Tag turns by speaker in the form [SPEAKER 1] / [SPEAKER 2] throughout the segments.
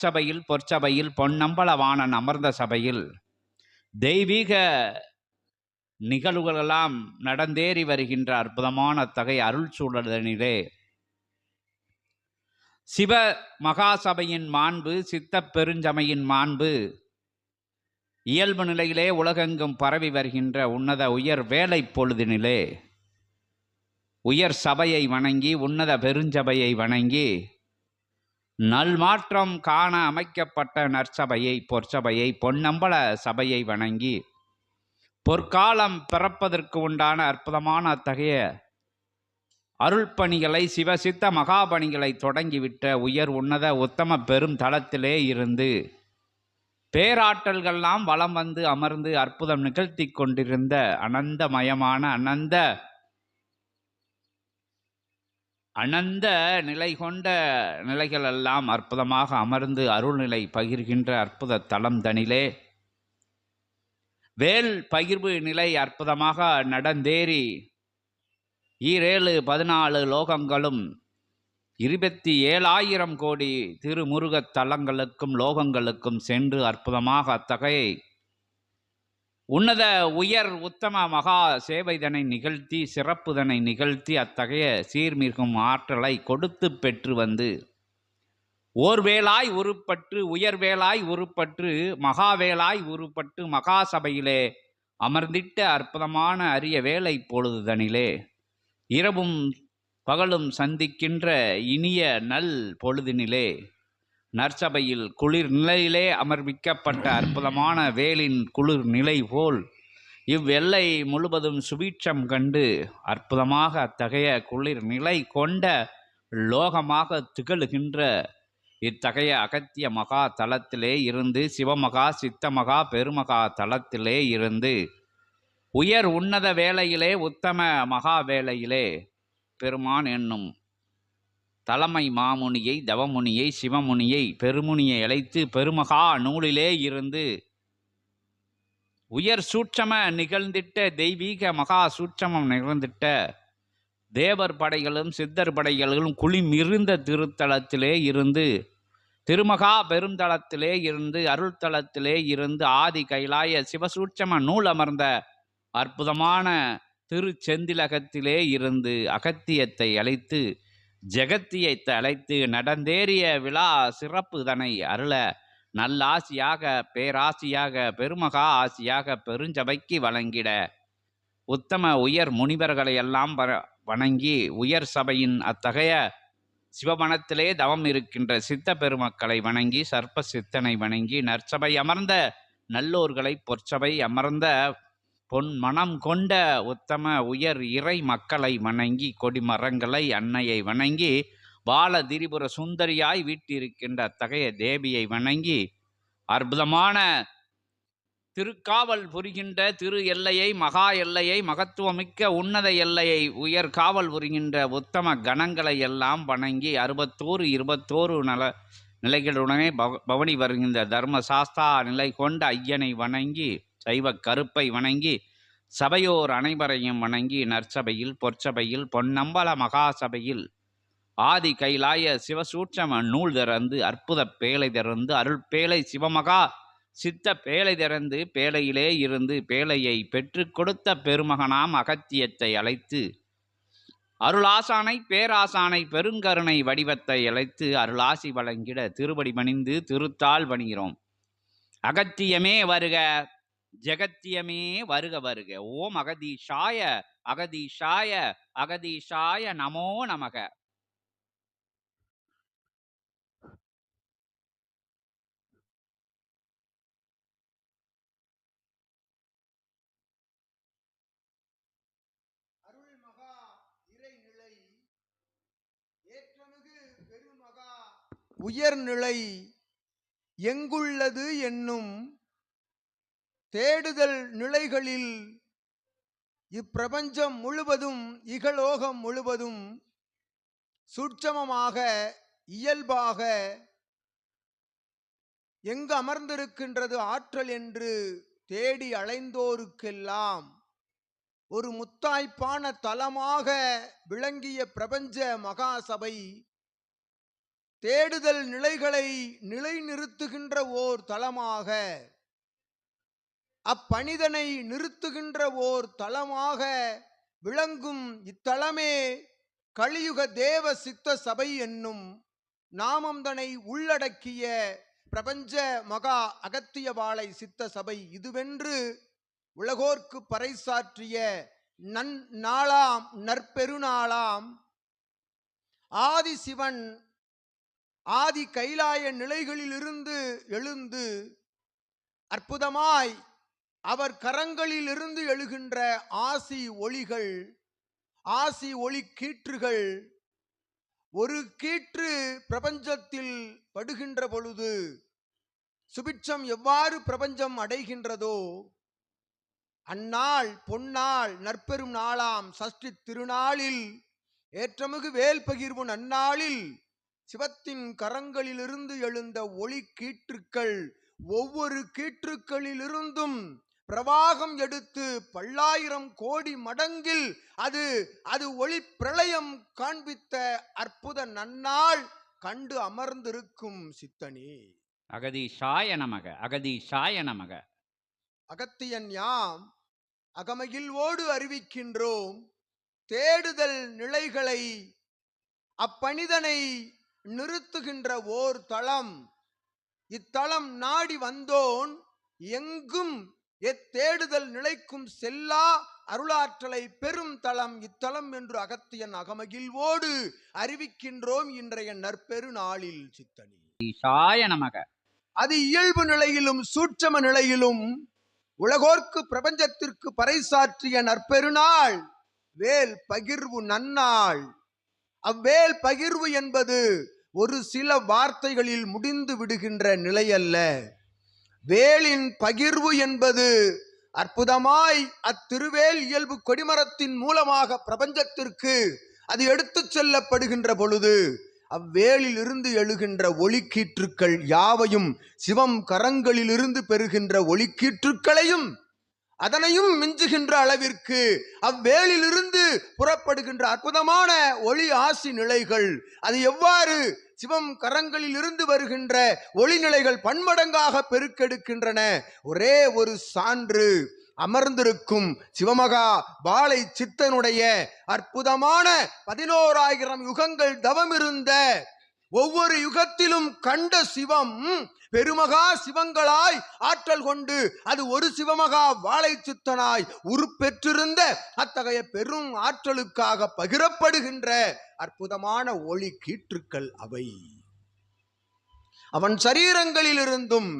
[SPEAKER 1] சபையில் பொற்சபையில் பொன்னம்பலவாணன் அமர்ந்த சபையில் தெய்வீக நிகழ்வுகளெல்லாம் நடந்தேறி வருகின்ற அற்புதமான தகை அருள் சூழலிலே சிவ மகாசபையின் மாண்பு சித்தப் பெருஞ்சமையின் மாண்பு இயல்பு நிலையிலே உலகெங்கும் பரவி வருகின்ற உன்னத உயர் வேலை பொழுதினிலே உயர் சபையை வணங்கி உன்னத பெருஞ்சபையை வணங்கி நல்மாற்றம் காண அமைக்கப்பட்ட நற்சபையை பொற்சபையை பொன்னம்பல சபையை வணங்கி பொற்காலம் பிறப்பதற்கு உண்டான அற்புதமான அத்தகைய அருள்பணிகளை சிவசித்த மகாபணிகளை தொடங்கிவிட்ட உயர் உன்னத உத்தம பெரும் தளத்திலே இருந்து பேராற்றல்கள்லாம் வலம் வந்து அமர்ந்து அற்புதம் நிகழ்த்தி கொண்டிருந்த அனந்தமயமான அனந்த அனந்த நிலை கொண்ட நிலைகளெல்லாம் அற்புதமாக அமர்ந்து அருள்நிலை பகிர்கின்ற அற்புத தலம் தனிலே. வேல் பகிர்வு நிலை அற்புதமாக நடந்தேறி ஈரேழு பதினாலு லோகங்களும் இருபத்தி ஏழாயிரம் கோடி திருமுருகத் தலங்களுக்கும் லோகங்களுக்கும் சென்று அற்புதமாக அத்தகைய உன்னத உயர் உத்தம மகா சேவைதனை நிகழ்த்தி சிறப்புதனை நிகழ்த்தி அத்தகைய சீர்மிகும் ஆற்றலை கொடுத்து பெற்று வந்து ஓர்வேலாய் உருப்பற்று உயர்வேலாய் உருப்பற்று மகாவேலாய் உருப்பட்டு மகாசபையிலே அமர்ந்திட்ட அற்புதமான அரிய வேலை பொழுதுதனிலே இரவும் பகலும் சந்திக்கின்ற இனிய நல் பொழுதினிலே நற்சபையில் குளிர் நிலையிலே அமர்விக்கப்பட்ட அற்புதமான வேலின் குளிர் நிலை போல் இவ்வெல்லை முழுவதும் சுபீட்சம் கண்டு அற்புதமாக அத்தகைய குளிர் நிலை கொண்ட லோகமாக திகழுகின்ற இத்தகைய அகத்திய மகா தலத்திலே இருந்து சிவமகா சித்தமகா பெருமகா தலத்திலே இருந்து உயர் உன்னத வேளையிலே உத்தம மகா வேளையிலே பெருமான் என்னும் தலைமை மாமுனியை தவமுனியை சிவமுனியை பெருமுனியை அழைத்து பெருமகா நூலிலே இருந்து உயர் சூட்சம நிகழ்ந்திட்ட தெய்வீக மகா சூட்சமம் நிகழ்ந்திட்ட தேவர் படைகளும் சித்தர் படைகளும் குளிமிருந்த திருத்தலத்திலே இருந்து திருமகா பெருந்தளத்திலே இருந்து அருள்தலத்திலே இருந்து ஆதி கைலாய சிவசூட்சம நூல் அமர்ந்த அற்புதமான திருச்செந்திலகத்திலே இருந்து அகத்தியத்தை அழைத்து ஜெகத்தியை அழைத்து நடந்தேறிய விழா சிறப்பு தனை அருள நல்லாசியாக பேராசியாக பெருமகா ஆசியாக பெருஞ்சபைக்கு வழங்கிட. உத்தம உயர் முனிவர்களை எல்லாம் வ- வணங்கி உயர் சபையின் அத்தகைய சிவபணத்திலே தவம் இருக்கின்ற சித்த பெருமக்களை வணங்கி சர்ப்ப சித்தனை வணங்கி நற்சபை அமர்ந்த நல்லோர்களை பொற்சபை அமர்ந்த பொன் மனம் கொண்ட உத்தம உயர் இறை மக்களை வணங்கி கொடிமரங்களை அன்னையை வணங்கி பால திரிபுர சுந்தரியாய் வீட்டிருக்கின்ற அத்தகைய தேவியை வணங்கி அற்புதமான திருக்காவல் புரிகின்ற திரு எல்லையை மகா எல்லையை மகத்துவமிக்க உன்னத எல்லையை உயர் காவல் புரிகின்ற உத்தம கணங்களை எல்லாம் வணங்கி அறுபத்தோரு இருபத்தோரு நல நிலைகளுடனே பவ- பவனி வருகின்ற தர்ம சாஸ்தா நிலை கொண்ட ஐயனை வணங்கி சைவ கருப்பை வணங்கி சபையோர் அனைவரையும் வணங்கி நற்சபையில் பொற்சபையில் பொன்னம்பல மகாசபையில் ஆதி கைலாய சிவசூட்சம நூல் திறந்து அற்புத பேழை திறந்து அருள் பேழை சிவமகா சித்த பேழை திறந்து பேழையிலே இருந்து பேழையை பெற்று கொடுத்த பெருமகனாம் அகத்தியத்தை அழைத்து அருளாசானை பேராசானை பெருங்கருணை வடிவத்தை அழைத்து அருளாசி வழங்கிட திருவடி பணிந்து திருத்தாள் பணிகிறோம் அகத்தியமே வருக! ஜெகத்தியமே வருக வருக. ஓம் அகதீஷாய அகதீஷாய அகதீஷாய நமோ நமக.
[SPEAKER 2] உயர்நிலை எங்குள்ளது என்னும் தேடுதல் நிலைகளில் இப்பிரபஞ்சம் முழுவதும் இகலோகம் முழுவதும் சூட்சமமாக இயல்பாக எங்கு அமர்ந்திருக்கின்றது ஆற்றல் என்று தேடி அலைந்தோருக்கெல்லாம் ஒரு முத்தாய்ப்பான தலமாக விளங்கிய பிரபஞ்ச மகாசபை தேடுதல் நிலைகளை நிலைநிறுத்துகின்ற ஓர் தலமாக அப்பணிதனை நிறுத்துகின்ற ஓர் தலமாக விளங்கும் இத்தலமே கலியுக தேவ சித்த சபை என்னும் நாமந்தனை உள்ளடக்கிய பிரபஞ்ச மகா அகத்தியவாளை சித்த சபை இதுவென்று உலகோர்க்கு பறைசாற்றிய நன் நாளாம் நற்பெருநாளாம். ஆதி சிவன் ஆதி கைலாய நிலைகளிலிருந்து எழுந்து அற்புதமாய் அவர் கரங்களிலிருந்து எழுகின்ற ஆசி ஒளிகள் ஆசி ஒளி கீற்றுகள் ஒரு கீற்று பிரபஞ்சத்தில் படுகின்ற பொழுது சுபிட்சம் எவ்வாறு பிரபஞ்சம் அடைகின்றதோ அந்நாள் பொன்னாள் நற்பெரும் நாளாம் சஷ்டி திருநாளில் ஏற்றமிகு வேல் பகிர்வு நன்னாளில் சிவத்தின் கரங்களிலிருந்து எழுந்த ஒளி கீற்றுக்கள் ஒவ்வொரு கீற்றுக்களிலிருந்தும் பிரவாகம் எடுத்து பல்லாயிரம் கோடி மடங்கில் அது அது ஒளி பிரளயம் காண்பித்த அற்புத நன்னாள் கண்டு அமர்ந்திருக்கும் சித்தனே.
[SPEAKER 1] அகதீஷாய நமக அகதீஷாய நமக.
[SPEAKER 2] அகத்தியன் யாம் அகமகிழ்வோடு அறிவிக்கின்றோம் தேடுதல் நிலைகளை அப்பணிதனை நிறுத்துகின்ற ஓர் தளம். இத்தலம் நாடி வந்தோன் எங்கும் எத்தேடுதல் நிலைக்கும் செல்லா அருளாற்றலை பெரும் தலம் இத்தலம் என்று அகத்தியன் அகமகிழ்வோடு அறிவிக்கின்றோம் இன்றைய நற்பெரு நாளில் சித்தனி.
[SPEAKER 1] நமக.
[SPEAKER 2] அது இயல்பு நிலையிலும் சூட்சம நிலையிலும் உலகோர்க்கு பிரபஞ்சத்திற்கு பறைசாற்றிய நற்பெருநாள் வேல் பகிர்வு நன்னாள். அவ்வேல் பகிர்வு என்பது ஒரு சில வார்த்தைகளில் முடிந்து விடுகின்ற நிலை அல்ல வேலின் பகிர்வு என்பது அற்புதமாய் அத்திருவேல் இயல்பு கொடிமரத்தின் மூலமாக பிரபஞ்சத்திற்கு அது எடுத்துச் செல்லப்படுகின்ற பொழுது அவ்வேலில் இருந்து எழுகின்ற ஒளிக்கீற்றுக்கள் யாவையும் சிவம் கரங்களிலிருந்து பெறுகின்ற ஒளிக்கீற்றுக்களையும் அதனையும் மிஞ்சுகின்ற அளவிற்கு அவ்வேலிலிருந்து புறப்படுகின்ற அற்புதமான ஒளி ஆசி நிலைகள். அது எவ்வாறு சிவம் கரங்களில் இருந்து வருகின்ற ஒளிநிலைகள் பன்மடங்காக பெருக்கெடுக்கின்றன. ஒரே ஒரு சான்று அமர்ந்திருக்கும் சிவமகா பாலை சித்தனுடைய அற்புதமான பதினோராயிரம் யுகங்கள் தவமிருந்த ஒவ்வொரு யுகத்திலும் கண்ட சிவம் பெருமகா சிவங்களாய் ஆற்றல் கொண்டு அது ஒரு சிவமகா வாழை சித்தனாய் உருப்பெற்றிருந்த அத்தகைய பெரும் ஆற்றலுக்காக பகிரப்படுகின்ற அற்புதமான ஒளி கீற்றுக்கள் அவை. அவன் சரீரங்களிலிருந்தும்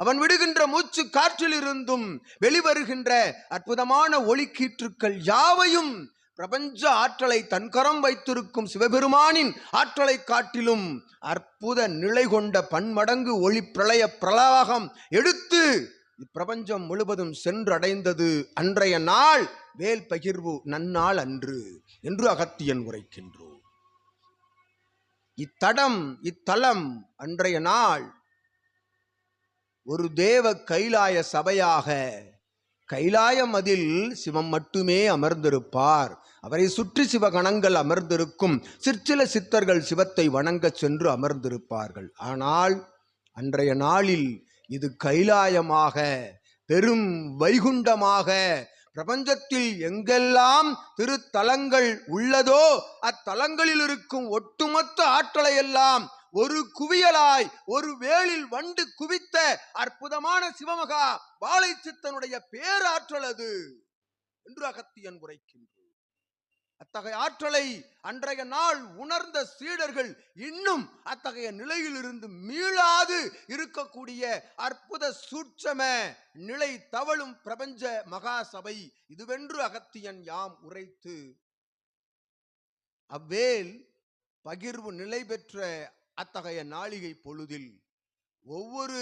[SPEAKER 2] அவன் விடுகின்ற மூச்சு காற்றிலிருந்தும் வெளிவருகின்ற அற்புதமான ஒளி கீற்றுக்கள் யாவையும் பிரபஞ்ச ஆற்றலை தன்கரம் வைத்திருக்கும் சிவபெருமானின் ஆற்றலை காட்டிலும் அற்புத நிலை கொண்ட பன்மடங்கு ஒளி பிரளய பிரலாகம் எடுத்து இப்பிரபஞ்சம் முழுவதும் சென்றடைந்தது அன்றைய நாள் வேல் பகிர்வு நன்னாள் அன்று என்று அகத்தியன் உரைக்கின்றோம். இத்தடம் இத்தலம் அன்றைய நாள் ஒரு தேவ கைலாய சபையாக கைலாயம் அதில் சிவம் மட்டுமே அமர்ந்திருப்பார். அவரை சுற்றி சிவகணங்கள் அமர்ந்திருக்கும். சிற்சில சித்தர்கள் சிவத்தை வணங்கச் சென்று அமர்ந்திருப்பார்கள். ஆனால் அன்றைய நாளில் இது கைலாயமாக பெரும் வைகுண்டமாக பிரபஞ்சத்தில் எங்கெல்லாம் திருத்தலங்கள் உள்ளதோ அத்தலங்களில் இருக்கும் ஒட்டுமொத்த ஆற்றலை எல்லாம் ஒரு குவியலாய் ஒரு வேளில் வண்டு குவித்த அற்புதமான சிவமகா வாழை சித்தனுடைய பேராற்றல் அது என்று அகத்தியன் உரைக்கின்றது அத்தகைய ஆற்றலை அன்றைய நாள் உணர்ந்த சீடர்கள் இன்னும் அத்தகைய நிலையிலிருந்து மீளாது இருக்கக்கூடிய அற்புத சூட்சம நிலை தவழும் பிரபஞ்ச மகா சபை இதுவென்று அகத்தியன் யாம் உரைத்து அவ்வேல் பகிர்வு நிலை பெற்ற அத்தகைய நாளிகை பொழுதில் ஒவ்வொரு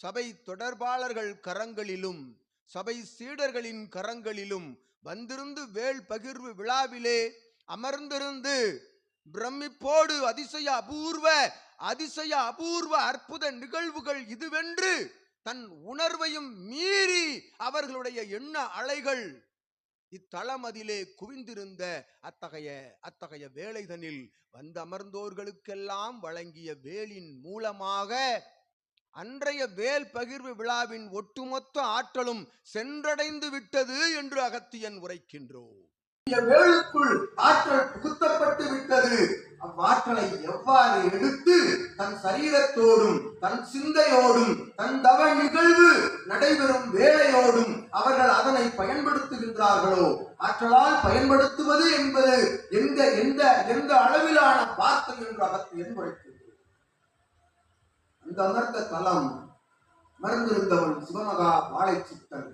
[SPEAKER 2] சபை தொடர்பாளர்கள் கரங்களிலும் சபை சீடர்களின் கரங்களிலும் வந்திருந்து வேல் பகிர்வு விழாவிலே அமர்ந்திருந்து பிரமிப்போடு அதிசய அபூர்வ அதிசய அபூர்வ அற்புத நிகழ்வுகள் இதுவென்று தன் உணர்வையும் மீறி அவர்களுடைய எண்ண அலைகள் இத்தளமதிலே குவிந்திருந்த அத்தகைய அத்தகைய வேலைதனில் வந்தமர்ந்தோர்களுக்கெல்லாம் வழங்கிய வேலின் மூலமாக அன்றைய வேல் பகிர்வு விழாவின் ஒட்டுமொத்த ஆற்றலும் சென்றடைந்து விட்டது என்று அகத்தியன் உரைக்கின்றோம். வேலுக்குள் ஆற்றல் புகுத்தப்பட்டு விட்டது. அவ்வாற்றலை எவ்வாறு எடுத்து தன் சரீரத்தோடும் தன் சிந்தையோடும் தன் தவ நிகழ்வு நடைபெறும் வேலையோடும் அவர்கள் அதனை பயன்படுத்துகின்றார்களோ? ஆற்றலால் பயன்படுத்துவது என்பது எந்த எந்த எந்த அளவிலான வார்த்தை என்று அகத்தியன் உரைக்கின்றது அந்த அமர்ந்த தலம் அமர்ந்திருந்தவன் சிவமகா வாழை சித்தன்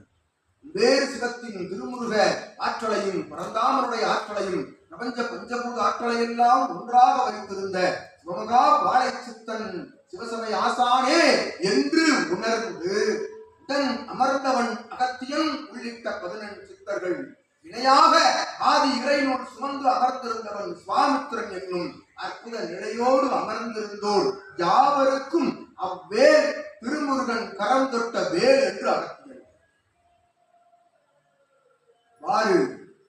[SPEAKER 2] வேறு சிவத்தின் திருமுருக ஆற்றலையும் பரந்தாமனுடைய ஆற்றலையும் பிரபஞ்ச பஞ்சபூத ஆற்றலை எல்லாம் ஒன்றாக வைத்திருந்த சிவமகா வாழை சித்தன் சிவசபை ஆசானே என்று உணர்ந்து உடன் அமர்ந்தவன் அகத்தியன் உள்ளிட்ட பதினெண் சித்தர்கள். இணையாக ஆதி இறைநூல் சுமந்து அமர்ந்திருந்தவன் சுவாமித்திரன் என்னும் அற்புத நிலையோடு அமர்ந்திருந்தோர் யாவருக்கும் அவ்வேல் திருமுருகன் கரம் தொட்ட வேல் என்று அகத்தியன். வாறு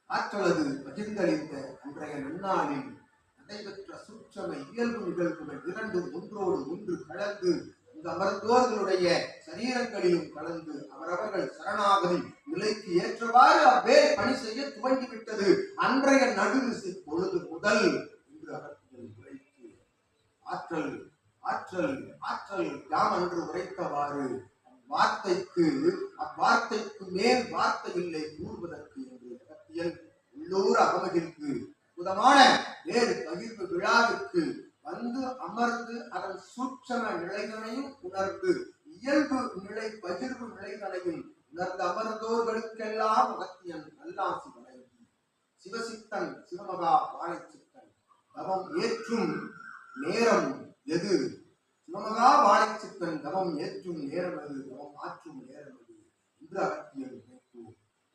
[SPEAKER 2] ஆற்றலது பகிர்ந்தளித்த அன்றைய நன்னாளில் நடைபெற்ற சுற்றமை இயல்பு நிகழ்வுகள் இரண்டும் ஒன்றோடு ஒன்று கலந்து இந்த அமர்ந்தோர்களுடைய சரீரங்களிலும் கலந்து அவரவர்கள் சரணாகதி நிலைக்கு ஏற்றவாறு அவ்வே பணி செய்ய துவங்கிவிட்டது. அன்றைய நடுநிசை பொழுது முதல் என்று அகத்தியல் உரைத்து ஆற்றல் ஆற்றல் ஆற்றல் யாம் என்று உரைத்தவாறு வார்த்தைக்கு அவ்வார்த்தைக்கு மேல் வார்த்தை இல்லை கூறுவதற்கு என்று அகத்தியல் உள்ளூர் அகமகிழ்க்கு அற்புதமான வேறு பகிர்வு விழாவிற்கு வந்து அமர்ந்து அதன் சூட்சம நிலைகளையும் உணர்ந்து இயல்பு நிலை பகிர்வு நிலைகளையும் உணர்ந்து அமர்ந்தோர்களுக்கெல்லாம் அகத்தியன் நல்லாசி வழங்கி சிவசித்தன் சிவமகா வாழைச்சித்தன் தவம் ஏற்றும் நேரம் எது? சிவமகா வாழைச்சித்தன் தவம் ஏற்றும் நேரம் எது? தவம் ஆற்றும் நேரம் எது? என்று அகத்தியன்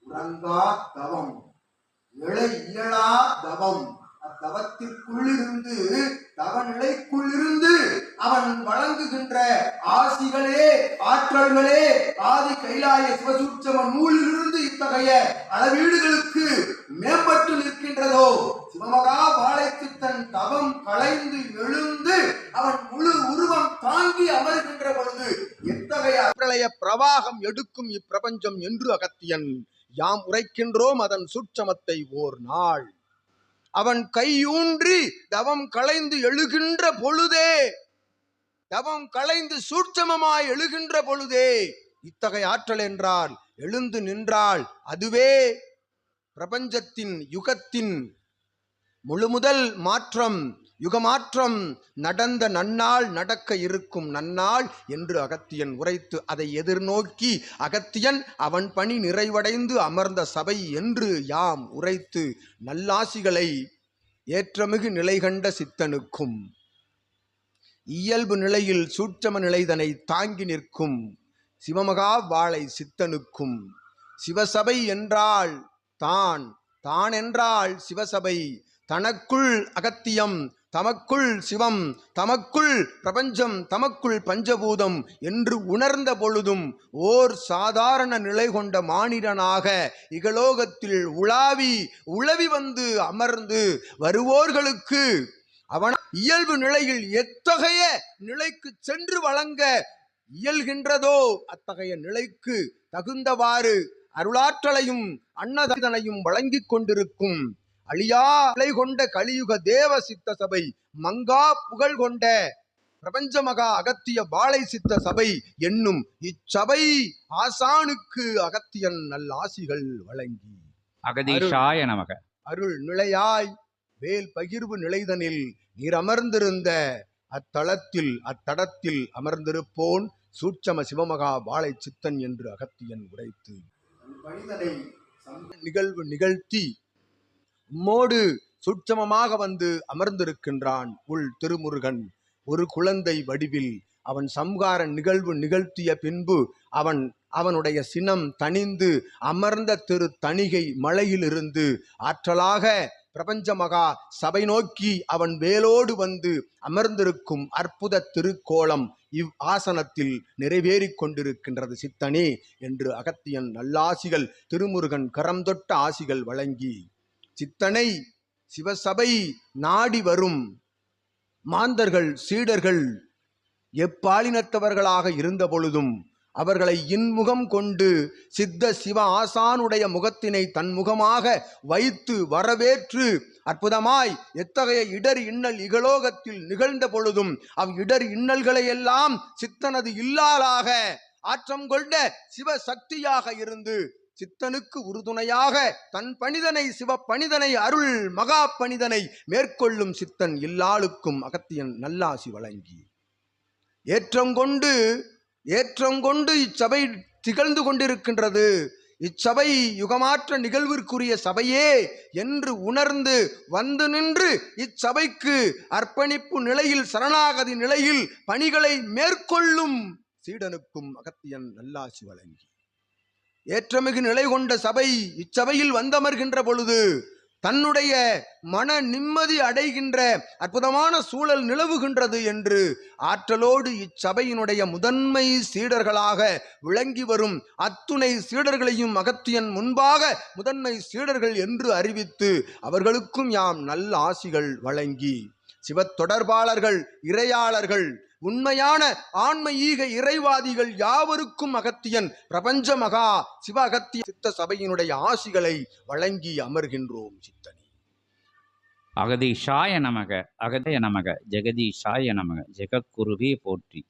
[SPEAKER 2] உறங்கா தவம் இழை இயலா தவம் தவத்திற்குள்ளிருந்து தவநிலைக்குள்ளிருந்து அவன் வழங்குகின்ற ஆசிகளே ஆற்றல்களே ஆதி கைலாய சிவசூட்சம நூலிலிருந்து இத்தகைய அளவீடுகளுக்கு மேம்பட்டு நிற்கின்றதோ? சிவமகா வாழைத்தித்தன் தவம் களைந்து எழுந்து அவன் முழு உருவம் தாங்கி அமர்கின்ற பொழுது எத்தகைய பிரளய பிரவாகம் எடுக்கும் இப்பிரபஞ்சம் என்று அகத்தியன் யாம் உரைக்கின்றோம் அதன் சூட்சமத்தை ஓர் நாள். அவன் கையூன்றி தவம் களைந்து எழுகின்ற பொழுதே தவம் களைந்து சூட்சமமாய் எழுகின்ற பொழுதே இத்தகைய ஆற்றல் என்றால் எழுந்து நின்றால் அதுவே பிரபஞ்சத்தின் யுகத்தின் முழுமுதல் மாற்றம். யுகமாற்றம் நடந்த நன்னாள் நடக்க இருக்கும் நன்னாள் என்று அகத்தியன் உரைத்து அதை எதிர்நோக்கி அகத்தியன் அவன் பணி நிறைவடைந்து அமர்ந்த சபை என்று யாம் உரைத்து நல்லாசிகளை ஏற்றமிகு நிலை கண்ட சித்தனுக்கும் இயல்பு நிலையில் சூட்சம நிலைதனை தாங்கி நிற்கும் சிவமகா வாழை சித்தனுக்கும் சிவசபை என்றால் தான் தான் என்றால் சிவசபை தனக்குள் அகத்தியம் தமக்குள் சிவம் தமக்குள் பிரபஞ்சம் தமக்குள் பஞ்சபூதம் என்று உணர்ந்த பொழுதும் ஓர் சாதாரண நிலை கொண்ட மானிடனாக இகலோகத்தில் உலாவி உளவி வந்து அமர்ந்து வருவோர்களுக்கு அவன் இயல்பு நிலையில் எத்தகைய நிலைக்கு சென்று வழங்க இயல்கின்றதோ அத்தகைய நிலைக்கு தகுந்தவாறு அருளாற்றலையும் அன்னதனையும் வழங்கிக் கொண்டிருக்கும். அழியா நிலை கொண்ட கலியுக தேவ சித்த சபை மங்கா புகழ் கொண்ட பிரபஞ்ச மகா அகத்திய பாளை சித்த சபை என்னும் இச்சபை ஆசானுக்கு அகத்தியன் நல்லாசிகள் வழங்கி.
[SPEAKER 1] அகதீஷாய நமக.
[SPEAKER 2] அருள் நிலையாய் வேல் பகிர்வு நிலைதனில் நீர் அமர்ந்திருந்த அத்தலத்தில் அத்தடத்தில் அமர்ந்திருப்போன் சூட்சம சிவமகா வாழை சித்தன் என்று அகத்தியன் உரைத்து. நிகழ்வு நிகழ்த்தி உம்மோடு சுட்சமமாக வந்து அமர்ந்திருக்கின்றான் உள் திருமுருகன். ஒரு குழந்தை வடிவில் அவன் சம்ஹார நிகழ்வு நிகழ்த்திய பின்பு அவன் அவனுடைய சினம் தணிந்து அமர்ந்த திரு தணிகை மலையிலிருந்து ஆற்றலாக பிரபஞ்ச மகா சபை நோக்கி அவன் வேலோடு வந்து அமர்ந்திருக்கும் அற்புத திருக்கோலம் இவ் ஆசனத்தில் நிறைவேறி கொண்டிருக்கின்றது சித்தனே என்று அகத்தியன் நல்லாசிகள் திருமுருகன் கரம் தொட்ட ஆசிகள் வழங்கி சித்தனை சிவசபை நாடி வரும் மாந்தர்கள் சீடர்கள் எப்பாலினத்தவர்களாக இருந்த பொழுதும் அவர்களை இன்முகம் கொண்டு சித்த சிவ ஆசானுடைய முகத்தினை தன் முகமாக வைத்து வரவேற்று அற்புதமாய் எத்தகைய இடர் இன்னல் இகலோகத்தில் நிகழ்ந்த பொழுதும் அவ் இடர் இன்னல்களை எல்லாம் சித்தனது இல்லாளாக ஆற்றம் கொண்ட சிவசக்தியாக இருந்து சித்தனுக்கு உறுதுணையாக தன் பணிதனை சிவ பணிதனை அருள் மகா பணிதனை மேற்கொள்ளும் சித்தன் எல்லாளுக்கும் அகத்தியன் நல்லாசி வழங்கி. ஏற்றங்கொண்டு ஏற்றங்கொண்டு இச்சபை திகழ்ந்து கொண்டிருக்கின்றது. இச்சபை யுகமாற்ற நிகழ்விற்குரிய சபையே என்று உணர்ந்து வந்து நின்று இச்சபைக்கு அர்ப்பணிப்பு நிலையில் சரணாகதி நிலையில் பணிகளை மேற்கொள்ளும் சீடனுக்கும் அகத்தியன் நல்லாசி வழங்கி. ஏற்றமிகு நிலை கொண்ட சபை இச்சபையில் வந்தமர்கின்ற பொழுது தன்னுடைய மன நிம்மதி அடைகின்ற அற்புதமான சூழல் நிலவுகின்றது என்று ஆற்றலோடு இச்சபையினுடைய முதன்மை சீடர்களாக விளங்கி வரும் அத்துணை சீடர்களையும் அகத்தியன் முன்பாக முதன்மை சீடர்கள் என்று அறிவித்து அவர்களுக்கும் யாம் நல்ல ஆசிகள் வழங்கி. சிவத் தொடர்பாளர்கள் இறையாளர்கள் உண்மையான ஆன்மையீக இறைவாதிகள் யாவருக்கும் அகத்தியன் பிரபஞ்ச மகா சிவ அகத்திய சித்த சபையினுடைய ஆசிகளை வழங்கி அமர்கின்றோம் சித்தனே.
[SPEAKER 1] அகதீஷாய நமக அகதய நமக ஜெகதீஷாய நமக ஜெகக்குருவே போற்றி.